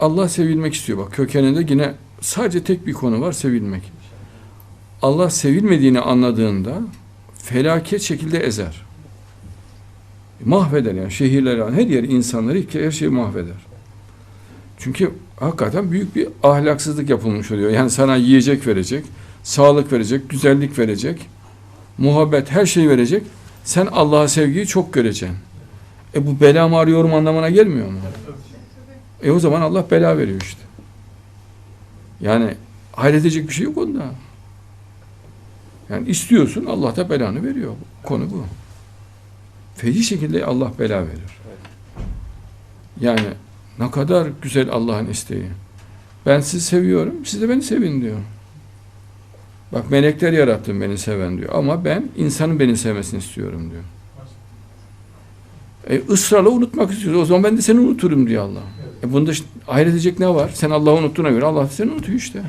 Allah sevilmek istiyor. Bak kökeninde yine sadece tek bir konu var sevilmek. Allah sevilmediğini anladığında felaket şekilde ezer. Mahveder yani şehirleri, her yer insanları her şeyi mahveder. Çünkü hakikaten büyük bir ahlaksızlık yapılmış oluyor. Yani sana yiyecek verecek, sağlık verecek, güzellik verecek, muhabbet, her şeyi verecek. Sen Allah'a sevgiyi çok göreceksin. E bu bela mı arıyorum anlamına gelmiyor mu? E o zaman Allah bela veriyor işte. Yani hayredecek bir şey yok onda. Yani istiyorsun Allah da belanı veriyor. Konu bu. Feci şekilde Allah bela verir. Yani ne kadar güzel Allah'ın isteği. Ben sizi seviyorum, siz de beni sevin diyor. Bak melekler yarattım beni seven diyor. Ama ben insanın beni sevmesini istiyorum diyor. E, ısrarla unutmak istiyoruz. O zaman ben de seni unuturum diyor Allah. E bunda işte hayret edecek ne var? Sen Allah'ı unuttuğuna göre Allah seni unutuyor işte.